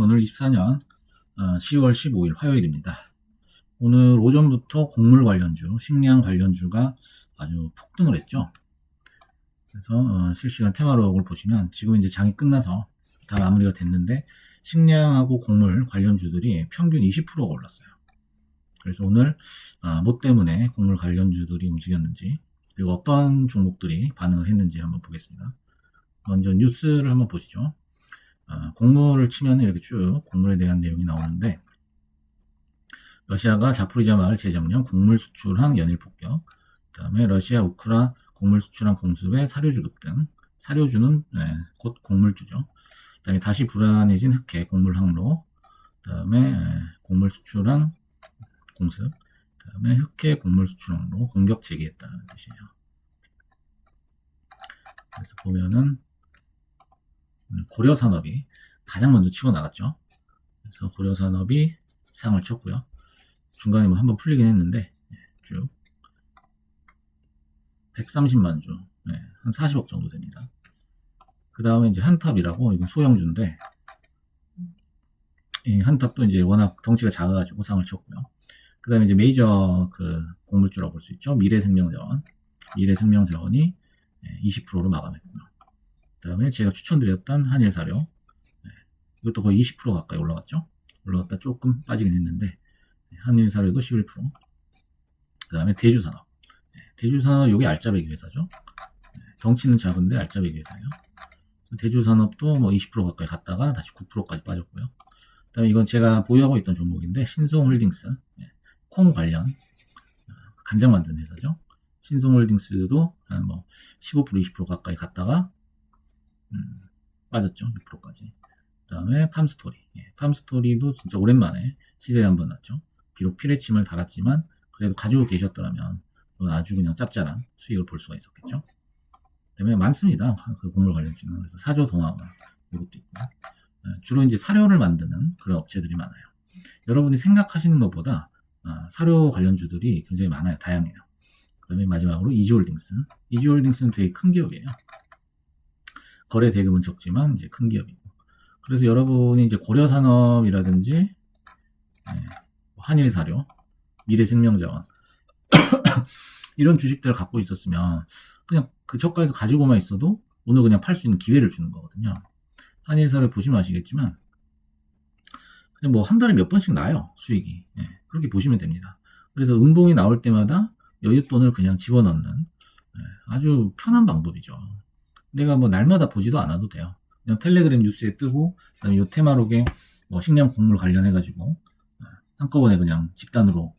오늘 24년 10월 15일 화요일입니다. 오늘 오전부터 곡물 관련주, 식량 관련주가 아주 폭등을 했죠. 그래서 어, 실시간 테마록을 보시면 지금 이제 장이 끝나서 다 마무리가 됐는데 식량하고 곡물 관련주들이 평균 20%가 올랐어요. 그래서 오늘 아, 뭐 때문에 곡물 관련주들이 움직였는지 그리고 어떤 종목들이 반응을 했는지 한번 보겠습니다. 먼저 뉴스를 한번 보시죠. 아, 곡물을 치면 이렇게 쭉 곡물에 대한 내용이 나오는데 러시아가 자포리자 마을 재점령 곡물 수출항 연일 폭격 그 다음에 러시아 우크라 곡물 수출항 공습의 사료 주 급 등 사료주는 네, 곧 곡물주죠. 그 다음에 다시 불안해진 흑해 곡물 항로 그 다음에 곡물 수출항 공습 그 다음에 흑해 곡물 수출항로 공격 재개했다는 뜻이에요. 그래서 보면은 고려 산업이 가장 먼저 치고 나갔죠. 그래서 고려 산업이 상을 쳤고요. 중간에 뭐 한번 풀리긴 했는데 예, 쭉 130만 주, 네, 한 40억 정도 됩니다. 그 다음에 이제 한탑이라고 이건 소형주인데 이 한탑도 이제 워낙 덩치가 작아가지고 상을 쳤고요. 그 다음에 이제 메이저 그 공물주라고 볼 수 있죠. 미래생명자원, 미래생명자원이 20%로 마감했고요. 그 다음에 제가 추천드렸던 한일 사료. 네, 이것도 거의 20% 가까이 올라갔죠? 올라갔다 조금 빠지긴 했는데 네, 한일 사료도 11%그 다음에 대주산업. 네, 대주산업 여기 알짜배기 회사죠? 덩치는 작은데 알짜배기 회사예요. 대주산업도 뭐 20% 가까이 갔다가 다시 9%까지 빠졌고요. 그 다음에 이건 제가 보유하고 있던 종목인데 신송홀딩스. 콩 관련 어, 간장 만드는 회사죠? 신송홀딩스도 한 뭐 15% 20% 가까이 갔다가 음, 빠졌죠. 6%까지. 그 다음에 팜스토리. 예, 팜스토리도 진짜 오랜만에 시세에 한번 났죠. 비록 피레침을 달았지만 그래도 가지고 계셨더라면 아주 그냥 짭짤한 수익을 볼 수가 있었겠죠. 그다음에 많습니다. 그 곡물 관련 주는 그래서 사조 동화원 이것도 있고 예, 주로 이제 사료를 만드는 그런 업체들이 많아요. 여러분이 생각하시는 것보다 아, 사료 관련주들이 굉장히 많아요. 다양해요. 그다음에 마지막으로 이지홀딩스. 이지홀딩스는 되게 큰 기업이에요. 거래 대금은 적지만 이제 큰 기업이고. 그래서 여러분이 이제 고려산업이라든지 네, 한일사료, 미래생명자원 이런 주식들을 갖고 있었으면 그냥 그 저가에서 가지고만 있어도 오늘 그냥 팔 수 있는 기회를 주는 거거든요. 한일사료 보시면 아시겠지만 그냥 뭐 한 달에 몇 번씩 나요 수익이 네, 그렇게 보시면 됩니다. 그래서 음봉이 나올 때마다 여윳돈을 그냥 집어넣는 네, 아주 편한 방법이죠. 내가 뭐 날마다 보지도 않아도 돼요. 그냥 텔레그램 뉴스에 뜨고, 그 다음에 요 테마록에 뭐 식량 곡물 관련해 가지고, 어, 한꺼번에 그냥 집단으로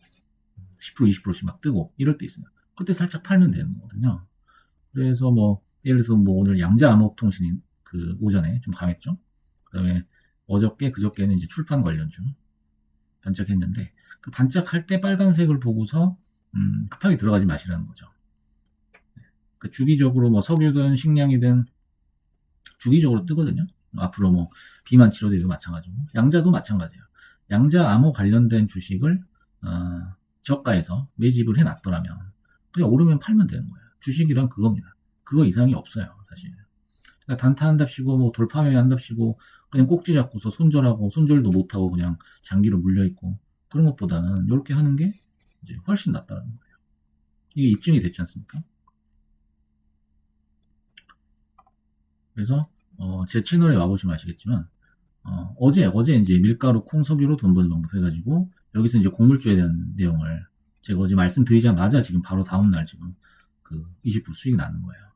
10% 20%씩 막 뜨고, 이럴 때 있어요. 그때 살짝 팔면 되는 거거든요. 그래서 뭐, 예를 들어서 뭐 오늘 양자 암호통신이 그 오전에 좀 강했죠. 그 다음에 어저께, 그저께는 이제 출판 관련주 반짝했는데, 그 반짝할 때 빨간색을 보고서, 음, 급하게 들어가지 마시라는 거죠. 그 주기적으로 뭐 석유든 식량이든 주기적으로 뜨거든요. 앞으로 뭐 비만 치료도 마찬가지고 양자도 마찬가지예요. 양자 암호 관련된 주식을 어, 저가에서 매집을 해놨더라면 그냥 오르면 팔면 되는 거예요. 주식이란 그겁니다. 그거 이상이 없어요, 사실. 그러니까 단타한답시고 뭐 돌파매 한답시고 그냥 꼭지 잡고서 손절하고 손절도 못하고 그냥 장기로 물려 있고 그런 것보다는 이렇게 하는 게 이제 훨씬 낫다는 거예요. 이게 입증이 됐지 않습니까? 그래서 어, 제 채널에 와보시면 아시겠지만 어, 제 어제 이제 밀가루, 콩, 석유로 돈 버는 방법 해가지고 여기서 이제 곡물주에 대한 내용을 제가 어제 말씀드리자마자 지금 바로 다음 날 지금 그 20% 수익이 나는 거예요.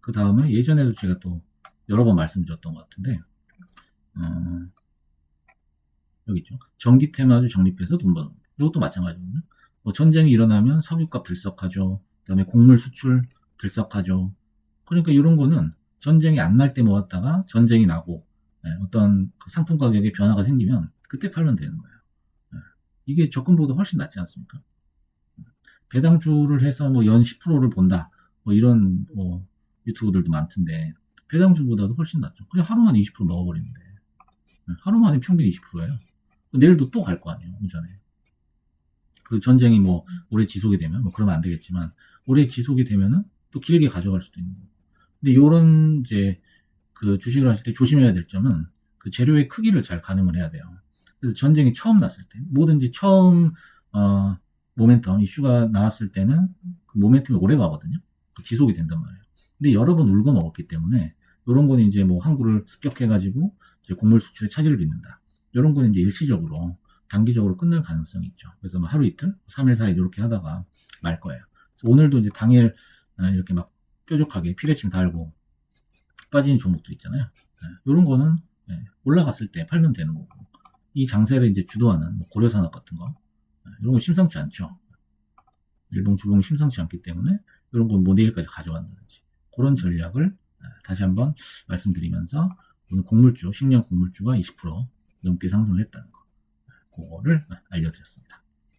그 다음에 예전에도 제가 또 여러 번 말씀드렸던 것 같은데 어, 여기 있죠. 전기 테마주 적립해서 돈 버는 이것도 마찬가지거든요. 뭐 전쟁이 일어나면 석유값 들썩하죠. 그다음에 곡물 수출 들썩하죠. 그러니까 이런 거는 전쟁이 안 날 때 모았다가 전쟁이 나고 네, 어떤 그 상품 가격에 변화가 생기면 그때 팔면 되는 거예요. 네, 이게 적금보다 훨씬 낫지 않습니까? 배당주를 해서 뭐 연 10%를 본다. 뭐 이런 뭐 유튜브들도 많던데 배당주보다도 훨씬 낫죠. 그냥 하루만 20% 넣어버리는데 네, 하루 만에 평균 20%예요. 내일도 또 갈 거 아니에요, 오전에. 그 전쟁이 뭐 오래 지속이 되면 뭐 그러면 안 되겠지만 오래 지속이 되면은 또 길게 가져갈 수도 있는 거고. 근데 요런 이제 그 주식을 하실 때 조심해야 될 점은 그 재료의 크기를 잘 가늠을 해야 돼요. 그래서 전쟁이 처음 났을 때, 뭐든지 처음, 어, 모멘텀, 이슈가 나왔을 때는 그 모멘텀이 오래 가거든요. 그 지속이 된단 말이에요. 근데 여러 번 울고 먹었기 때문에, 이런 거는 이제 뭐 항구를 습격해가지고, 이제 곡물 수출에 차질을 빚는다. 이런 거는 이제 일시적으로, 단기적으로 끝날 가능성이 있죠. 그래서 뭐 하루 이틀, 3일, 4일 이렇게 하다가 말 거예요. 그래서 오늘도 이제 당일 어, 이렇게 막 뾰족하게 피레침 달고 빠지는 종목들 있잖아요. 이런 거는 예, 올라갔을 때 팔면 되는 거고 이 장세를 이제 주도하는 뭐 고려산업 같은 거 예, 이런 거 심상치 않죠. 일본 주봉이 심상치 않기 때문에 이런 건 뭐 내일까지 가져간다든지 그런 전략을 예, 다시 한번 말씀드리면서 오늘 곡물주, 식량 곡물주가 20% 넘게 상승을 했다는 거 그거를 알려드렸습니다.